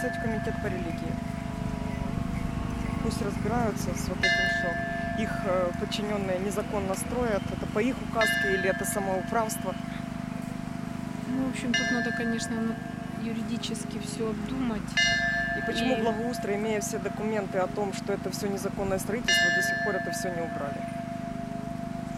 писать в комитет по религии. Пусть разбираются с вот этим, что их э, подчиненные незаконно строят. Это по их указке или это самоуправство. Ну, в общем, тут надо, конечно, юридически все обдумать. И почему И- Благоустро, имея все документы о том, что это все незаконное строительство, до сих пор это все не убрали?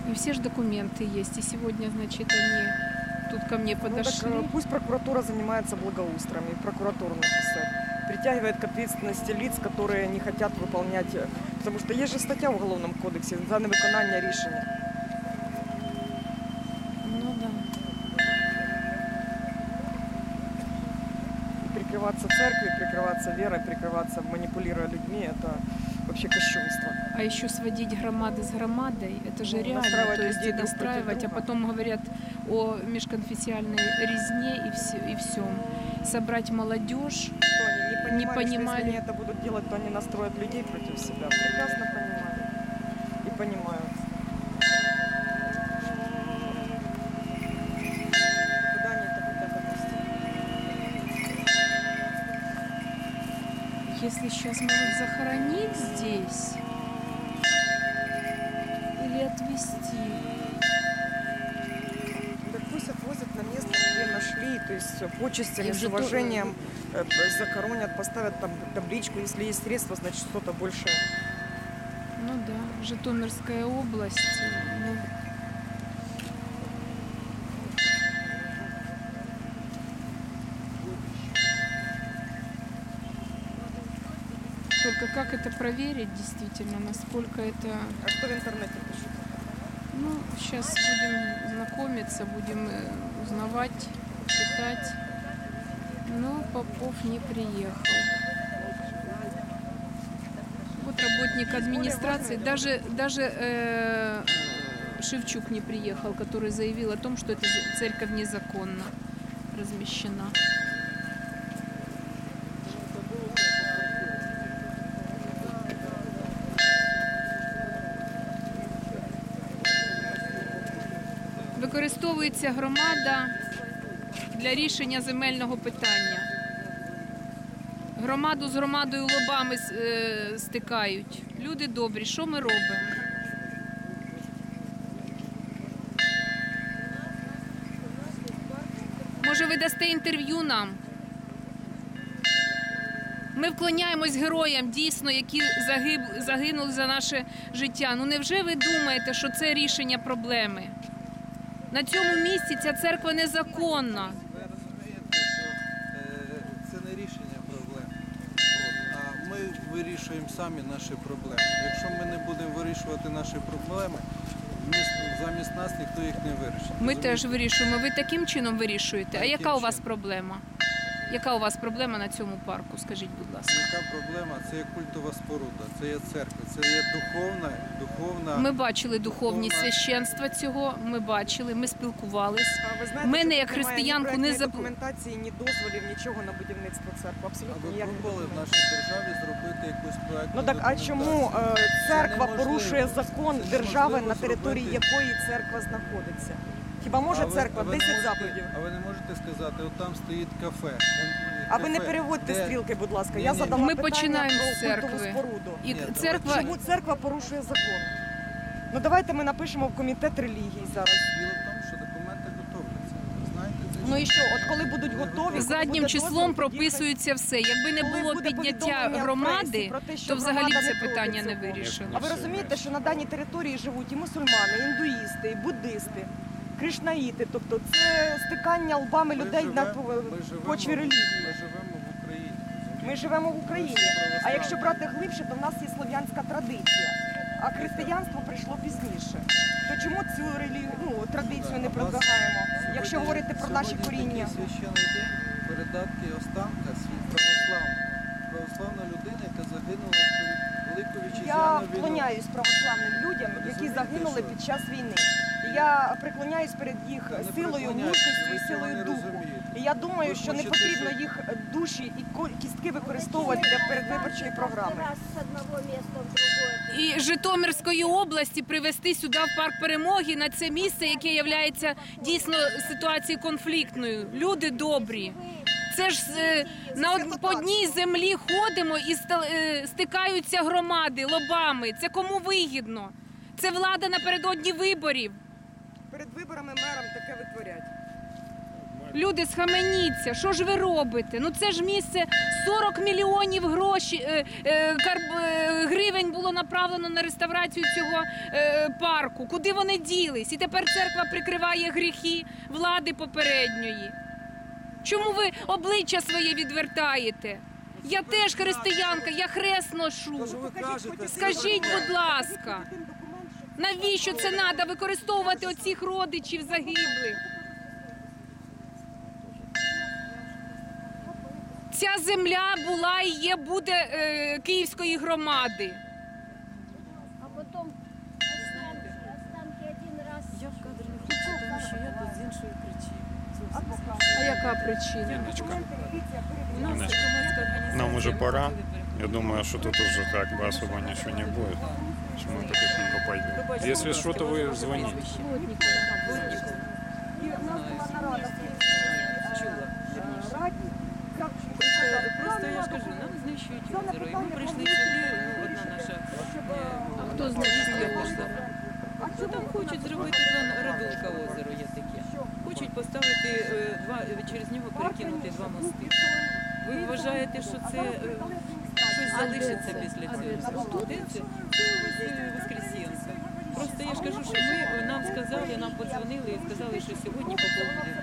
И все же документы есть. И сегодня, значит, они тут ко мне Ну, так, подошли. э, пусть прокуратура занимается благоустроем и прокуратуру написать. Притягивает к ответственности лиц, которые не хотят выполнять. э, Потому что есть же статья в Уголовном кодексі за невиконання рішення. Ну да. И прикрываться церковью, прикрываться верой, прикрываться манипулируя людьми, это вообще кощунство. А еще сводить громады с громадой, это же Ну, реально. настраивать То есть людей друг настраивать, против а друга. потом говорят о межконфессиональной резне и, все, и всем. Собрать молодежь. Что они не понимали, Не что понимали. если они это будут делать, то они настроят людей против себя. Прекрасно понимали. И понимают. Если сейчас могут захоронить здесь или отвезти. То есть с почестями, с уважением э, захоронят, поставят там табличку, если есть средства, значит что-то больше. Ну да, Житомирская область. ну, Только как это проверить действительно, насколько это... А кто в интернете пишет? Ну, сейчас будем знакомиться, будем э, узнавать, читать. Но Попов не приехал. Вот работник администрации, даже, даже э, Шевчук не приехал, который заявил о том, что эта церковь незаконно размещена. Використовується громада для рішення земельного питання. Громаду з громадою лобами е, стикають. Люди добрі, що ми робимо? Може, ви дасте інтерв'ю нам? Ми вклоняємось героям, дійсно, які загиб, загинули за наше життя. Ну невже ви думаєте, що це рішення проблеми? На цьому місці ця церква незаконна. Вирішуємо самі наші проблеми. Якщо ми не будемо вирішувати наші проблеми, замість нас ніхто їх не вирішить. Ми Розумієте? теж вирішуємо. Ви таким чином вирішуєте. А яка у вас проблема? Яка у вас проблема на цьому парку? Скажіть, будь ласка. Яка проблема? Це є культова споруда, це є церква, це є духовна, духовна. Ми бачили духовні Духовна. священства цього. Ми бачили, ми спілкувались. А ви знаєте, Мене як християнку не заб- документації, ні дозволів, нічого на будівництво церкви. А Абсолютно ви пробували в нашій державі зробити якусь проектну Ну так а чому е, церква порушує закон Це держави, на території зробити. якої церква знаходиться? Хіба може А ви- церква а ви 10 можете- заповідів? А ви не можете сказати, от там стоїть кафе. А ви не Кафе, переводьте де- стрілки, будь ласка. Ні, Я ні. задала Ми питання починаємо про з церкви. культову споруду. І Ні, давайте. церква Чому церква порушує закон? Ну давайте ми напишемо в комітет релігії зараз. Діло в тому, що документи готовляться. Ви знаєте, це Ну і що, от коли будуть готові, коли заднім буде числом дозвіл, прописується все. Якби не Коли було буде підняття повідомлення в громади, про те, що то взагалі громада це не проти питання не цього. вирішено. А ви розумієте, що на даній території живуть і мусульмани, і індуїсти, і буддисти, кришнаїти. Тобто це стикання лбами Ми людей на ми живемо- почві релігії. Ми живемо в Україні. Ми живемо в Україні. А якщо брати глибше, то в нас є слов'янська традиція. А християнство прийшло пізніше. То чому цю релігію, ну, традицію не продвигаємо, якщо говорити про наші коріння? священний день передатки останка свій православна. Православна людина, яка загинула в Велику Я вітчизняну війну. вклоняюсь православним людям, які загинули під час війни. Я приклоняюсь перед їх не силою, мужністю і силою духу. І я думаю, Ви що не потрібно їх душі і кістки використовувати для передвиборчої програми. І Житомирської області привезти сюди в парк перемоги на це місце, яке є дійсно ситуацією конфліктною. Люди добрі. Це ж е, на одній землі ходимо і е, стикаються громади лобами. Це кому вигідно? Це влада напередодні виборів. Перед виборами мерам таке витворять. Люди, схаменіться, що ж ви робите? Ну це ж місце 40 мільйонів гроші, е, е, карб- е, гривень було направлено на реставрацію цього е, парку. Куди вони ділись? І тепер церква прикриває гріхи влади попередньої. Чому ви обличчя своє відвертаєте? Я теж християнка, я хрест ношу. Скажіть, будь ласка, навіщо це треба використовувати оцих родичів загиблих? Ця земля була і є буде е, Київської громади. А потом останки, один раз. Я в кадр не хочу, тому що я тут з іншої причини. А яка причина? Яночка, У нас громадська організація. нам уже пора. Я думаю, что тут уже бы особо ничего не будет, что мы потихоньку пойдем. Пробачте, Если что, то ваше вы звоните. Просто, я ж кажу, нам знищують озеро. І ми прийшли сюди, ну, одна наша А хто знищує пішла. Ну там хочуть зробити два радулка озеро є таке. Хочуть поставити е, два через нього перекинути два мости. Ви вважаєте, що це е, щось залишиться після цього? Де це? Ось е, Просто я ж кажу, що ми нам сказали, нам подзвонили і сказали, що сьогодні поповнили.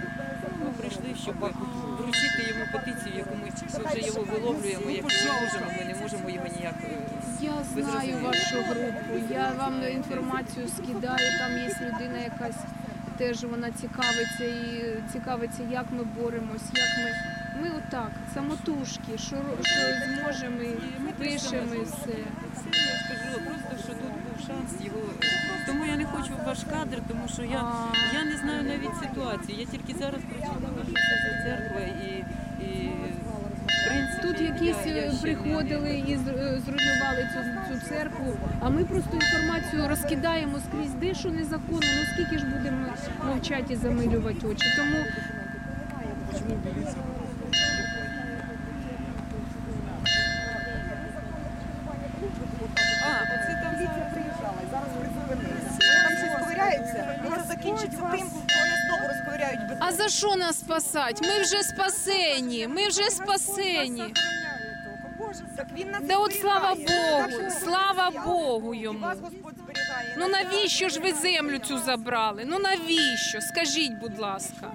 Ми прийшли, щоб вручити йому петицію, яку ми вже його виловлюємо, як ми можемо, ми не можемо його ніяк. е, Я знаю вашу групу. Я вам інформацію скидаю. Там є людина якась. Теж вона цікавиться і цікавиться, як ми боремось, як ми. Ми отак, самотужки, що, що зможемо, і пишемо і все. Його. Тому я не хочу в ваш кадр, тому що я, я не знаю навіть ситуації. Я тільки зараз прочитала, що це за церква і, і принципі, Тут якісь я, я е, приходили і е, зруйнували цю, цю церкву, а ми просто інформацію розкидаємо скрізь, де що незаконно. Ну скільки ж будемо мовчати і замилювати очі. Тому закінчиться тим, що вони знову розковиряють бетон. а за що нас спасати? Ми вже спасені, ми вже спасені. Так він нас Да от слава. Богу, слава Богу йому. вас Господь зберігає. Ну навіщо ж ви землю цю забрали? Ну навіщо? Скажіть, будь ласка.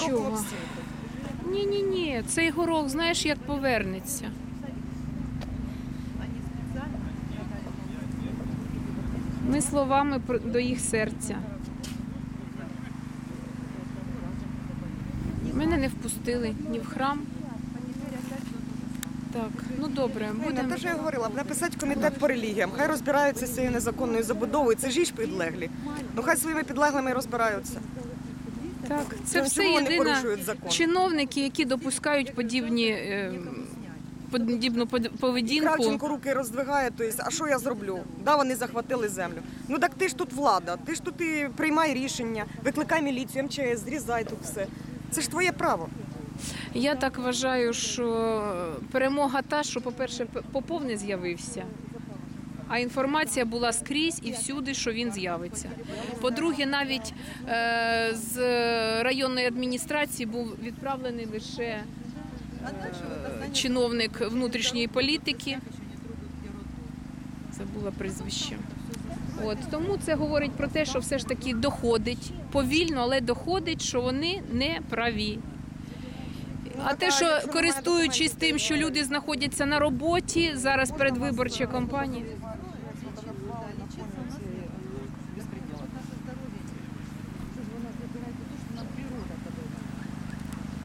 Нічого. Ні, ні, ні, цей горох, знаєш, як повернеться. Ми словами до їх серця. Мене не впустили ні в храм. Так, ну добре, Будемо... Те, що я говорила, написати комітет по релігіям. Хай розбираються з цією незаконною забудовою. Це ж їх підлеглі. Ну хай своїми підлеглими розбираються. Так, це Чому все вони єдина порушують закон? чиновники, які допускають подібні, е, подібну под- поведінку. Кравченко руки роздвигає, то есть, а що я зроблю? Да, вони захватили землю. Ну так ти ж тут влада, ти ж тут і приймай рішення, викликай міліцію, МЧС, зрізай тут все. Це ж твоє право. Я так вважаю, що перемога та, що, по-перше, П- Попов з'явився. А інформація була скрізь і всюди, що він з'явиться. По-друге, навіть е, з районної адміністрації був відправлений лише е, чиновник внутрішньої політики. Забула прізвище. От тому це говорить про те, що все ж таки доходить повільно, але доходить, що вони не праві. А те, що користуючись тим, що люди знаходяться на роботі зараз передвиборча кампанія.